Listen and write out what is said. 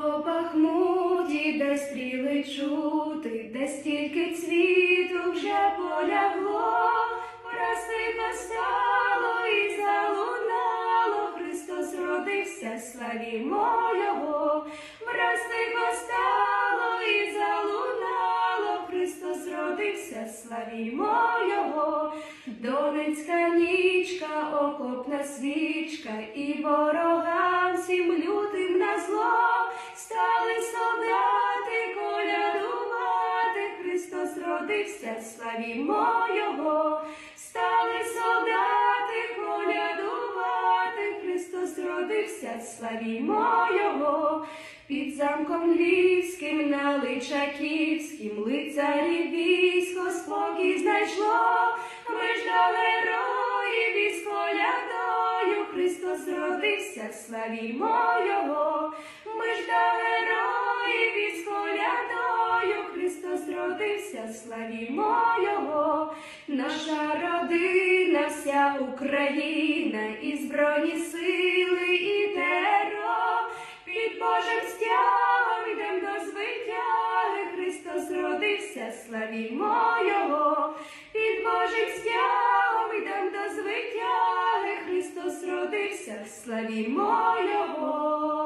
по Бахмуті, де стріли чути, де стільки цвіту вже полягло, Враз стало і залунало, Христос родився, славімо Його, враз стало і залунало, Христос родився, славімо Його, Донецька нічка, окопна свічка, і ворогам всім лютим Христос родився, славімо Його, стали солдати колядувати, Христос родився, славімо Його, під замком львівським на Личаківським лицарі військо спокій знайшло, ми ж до героїв із колядою, Христос родився, славімо Його, родився, славімо Його, наша родина, вся Україна, і збройні сили, і терор, під Божим стягом йдем до звитяги, Христос родився, славімо Його, під Божим стягом йдем до звитяги, Христос родився, славімо Його.